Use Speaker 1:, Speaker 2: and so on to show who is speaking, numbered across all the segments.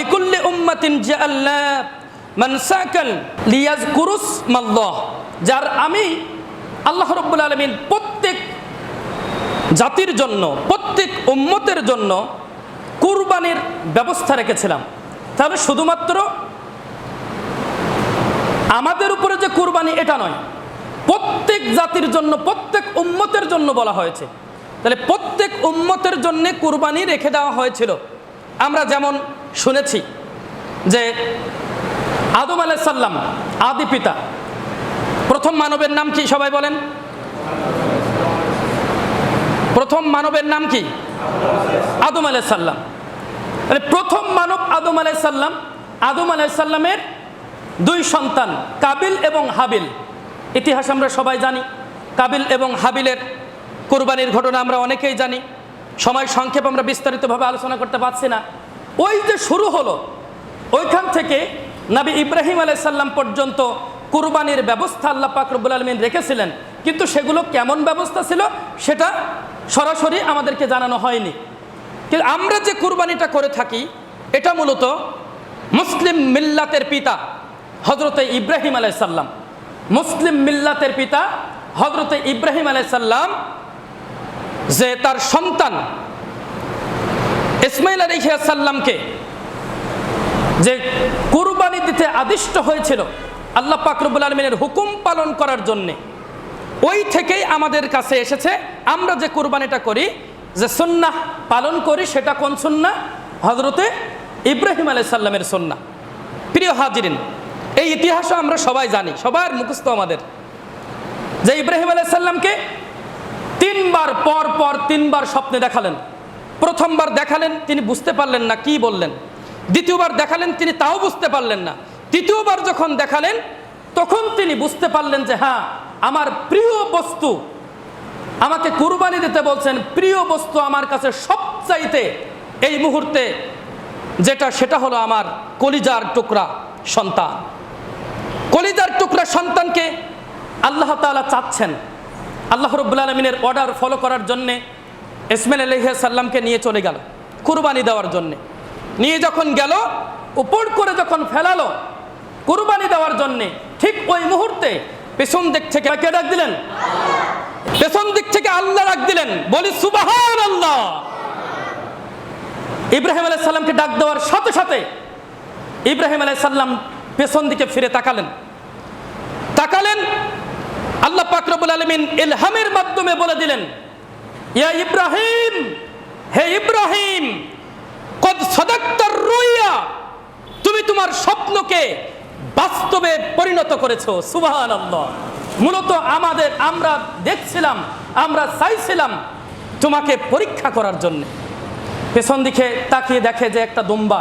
Speaker 1: লিকুল্লি উম্মাতিন জাআল্লা মানসাকান লিয়াজকুরুস মাল্লাহ, যার আমি আল্লাহ রাব্বুল আলামিন প্রত্যেক জাতির জন্য, প্রত্যেক উম্মতের জন্য কুরবানির ব্যবস্থা রেখেছিলাম। তাহলে শুধুমাত্র আমাদের উপরে যে কুরবানি, এটা নয়, প্রত্যেক জাতির জন্য, প্রত্যেক উম্মতের জন্য বলা হয়েছে। তাহলে প্রত্যেক উম্মতের জন্য কুরবানি রেখে দেওয়া হয়েছিল। আমরা যেমন শুনেছি যে আদম আলাইসাল্লাম আদি পিতা। প্রথম মানবের নাম কি সবাই বলেন? প্রথম মানবের নাম কি? আদম আলাইসাল্লাম তাহলে প্রথম মানব আদম আলাইসাল্লাম আদম আলাইসাল্লামের দুই সন্তান, কাবিল এবং হাবিল। ইতিহাস আমরা সবাই জানি, কাবিল এবং হাবিলের কোরবানির ঘটনা আমরা অনেকেই জানি। সময় সংক্ষেপ আমরা বিস্তারিতভাবে আলোচনা করতে পারছি না। ওই যে শুরু হলো, ওইখান থেকে নাবি ইব্রাহিম আলাইসাল্লাম পর্যন্ত কুরবানির ব্যবস্থা আল্লাহ পাক রব্বুল আলমিন রেখেছিলেন। কিন্তু সেগুলো কেমন ব্যবস্থা ছিল সেটা সরাসরি আমাদেরকে জানানো হয়নি। কিন্তু আমরা যে কুরবানিটা করে থাকি, এটা মূলত মুসলিম মিল্লাতের পিতা হজরতে ইব্রাহিম আলাইসাল্লাম মুসলিম মিল্লাতের পিতা হজরতে ইব্রাহিম আলাইসাল্লাম যে তার সন্তান ইসমাইল আলাইসাল্লামকে যে কুরবানি দিতে আদিষ্ট হয়েছিল আল্লাহ পাকরবুল আলমিনের হুকুম পালন করার জন্যে, ওই থেকেই আমাদের কাছে এসেছে, আমরা যে কুরবানিটা করি, যে সুন্নাহ পালন করি, সেটা কোন সুন্না হজরতে ইব্রাহিম আলাই সাল্লামের সুন্না প্রিয় হাজিরিন, এই ইতিহাসও আমরা সবাই জানি, সবার মুখস্থ আমাদের। যে ইব্রাহিম আলাই সাল্লামকে তিনবার পর পর তিনবার স্বপ্নে দেখালেন। প্রথমবার দেখালেন, তিনি বুঝতে পারলেন না কি বললেন। দ্বিতীয়বার দেখালেন, তিনি তাও বুঝতে পারলেন না। তৃতীয়বার যখন দেখালেন, তখন তিনি বুঝতে পারলেন যে হ্যাঁ আমার প্রিয় বস্তু, আমাকে কুরবানি দিতে বলছেন, প্রিয় বস্তু আমার কাছে সবচাইতে এই মুহূর্তে যেটা, সেটা হলো আমার কলিজার টুকরা সন্তান। কলিজার টুকরা সন্তানকে আল্লাহ তাআলা চাচ্ছেন। আল্লাহ রব্বুল আলমিনের অর্ডার ফলো করার জন্যে ইসমাইল আলহিয়া সাল্লামকে নিয়ে চলে গেল কুরবানি দেওয়ার জন্যে। নিয়ে যখন গেল, উপর করে যখন ফেলালো কুরবানি দেওয়ার জন্যে, ঠিক ওই মুহূর্তে পেছন দিক থেকে কে ডাক দিলেন? পেছন দিক থেকে আল্লাহ ডাক দিলেন, বলি সুবাহান আল্লাহ ইব্রাহিম আলাই সাল্লামকে ডাক দেওয়ার সাথে সাথে ইব্রাহিম আলাই সাল্লাম পেছন দিকে ফিরে তাকালেন। তাকালেন, আল্লাহ পাকরবুল আলমিন ইলহামের মাধ্যমে বলে দিলেন ইয়া ইব্রাহিম, হে ইব্রাহিম, কদ সদাক্তার রুইয়া তুমি তোমার স্বপ্নকে বাস্তবে পরিণত করেছ সুবাহান মূলত আমাদের, আমরা দেখছিলাম, আমরা চাইছিলাম তোমাকে পরীক্ষা করার জন্য। পেছন দিকে তাকিয়ে দেখে যে একটা দুম্বা।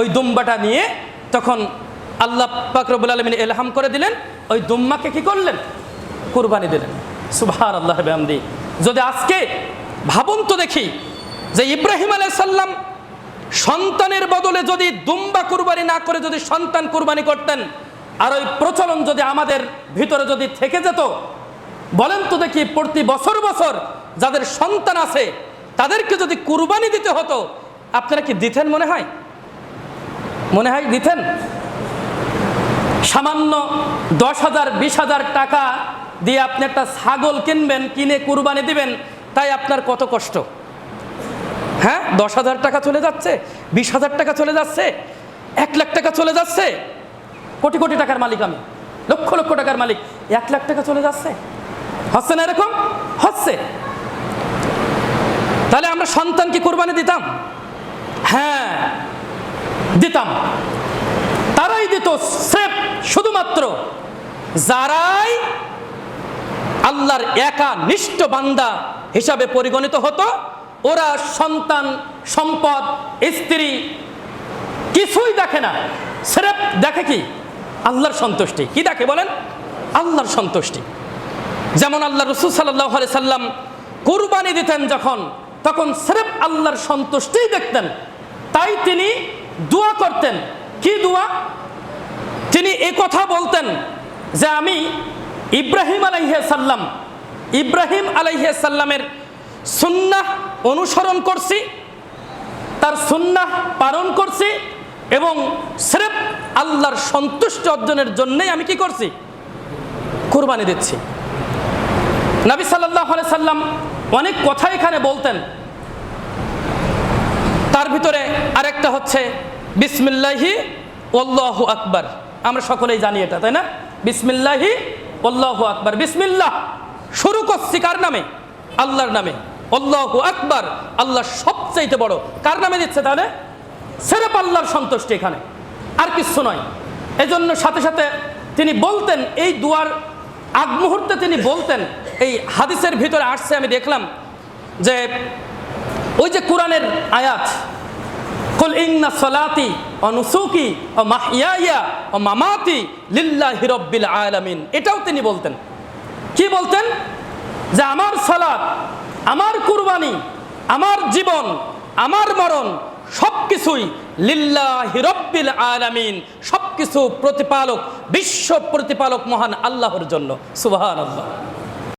Speaker 1: ওই দুম্বাটা নিয়ে তখন আল্লাহ পাকরবুল আলমিন এলহাম করে দিলেন, ওই দুম্বাকে কি করলেন? কুরবানি দিলেন। সুবাহান আল্লাহ আমদি যদি আজকে ভাবুন তো দেখি যে ইব্রাহিম আলাইসাল্লাম সন্তানের বদলে যদি দুম্বা কুরবানি না করে যদি সন্তান কুরবানি করতেন, আর ওই প্রচলন যদি আমাদের ভিতরে যদি থেকে যেত, বলেন তো দেখি প্রতি বছর বছর যাদের সন্তান আছে, তাদেরকে যদি কুরবানি দিতে হতো, আপনারা কি দিতেন মনে হয়? মনে হয় দিতেন? সামান্য দশ হাজার, বিশ হাজার টাকা দিয়ে আপনি একটা ছাগল কিনবেন, কিনে কুরবানি দিবেন, তাই আপনার কত কষ্ট? হ্যাঁ? দশ হাজার টাকা চলে যাচ্ছে, বিশ হাজার টাকা চলে যাচ্ছে, এক লাখ টাকা চলে যাচ্ছে। কোটি কোটি টাকার মালিক আমি, লক্ষ লক্ষ টাকার মালিক। এক লাখ টাকা চলে যাচ্ছে। হচ্ছে না এরকম? হচ্ছে। তাহলে আমরা সন্তানকে কোরবানি দিতাম? হ্যাঁ দিতাম। তারাই দিত স্রেফ, শুধুমাত্র যারাই আল্লাহর একা নিষ্ঠ বান্দা হিসাবে পরিগণিত হতো। ওরা সন্তান, সম্পদ, স্ত্রী কিছুই দেখে না। স্রেফ দেখে কি? আল্লাহর সন্তুষ্টি। কি দেখে বলেন? আল্লাহর সন্তুষ্টি। যেমন আল্লাহ রসুল সাল্লাহ সাল্লাম কুরবানি দিতেন যখন, তখন স্রেফ আল্লাহর সন্তুষ্টিই দেখতেন। তাই তিনি দোয়া করতেন। কি দোয়া? তিনি এ কথা বলতেন যে আমি ইব্রাহিম আলাইহে সাল্লাম ইব্রাহিম আলাইহে সাল্লামের সুন্নাহ অনুসরণ করছি, তার সুন্নাহ পালন করছি এবং স্রেফ আল্লাহর সন্তুষ্ট অর্জনের জন্যই আমি কি করছি? কোরবানি দিচ্ছি। নবী সাল্লাহ সাল্লাম অনেক কথা এখানে বলতেন। তার ভিতরে আরেকটা হচ্ছে, বিসমিল্লাহি ওল্লাহ আকবার। আমরা সকলেই জানি এটা, তাই না? বিসমিল্লাহি ওল্লাহ আকবার, বিসমিল্লাহ। শুরু করছি কার নামে? আল্লাহর নামে। অল্লাহ আকবার, আল্লাহ সবচাইতে বড়। কার নামে দিচ্ছে তাহলে? সেরেপ আল্লাহর সন্তুষ্টি এখানে। আর কিছু নয়। এজন্য সাথে সাথে তিনি বলতেন, এই দুয়ার আগ মুহূর্তে তিনি বলতেন, এই হাদিসের ভিতরে আসছে, আমি দেখলাম যে ওই যে কোরআনের আয়াত কুল ইন্না সলাতি ও নুসুকি ও মাহিয়াইয়া ও মামাতি লিল্লাহি রব্বিল আলামিন। এটাও তিনি বলতেন। কি বলতেন? যে আমার আমার কুরবানি, আমার জীবন, আমার মরণ সব কিছুই লিল্লাহি রব্বিল আলামিন সব কিছু প্রতিপালক, বিশ্ব প্রতিপালক মহান আল্লাহর জন্য। সুবহান আল্লাহ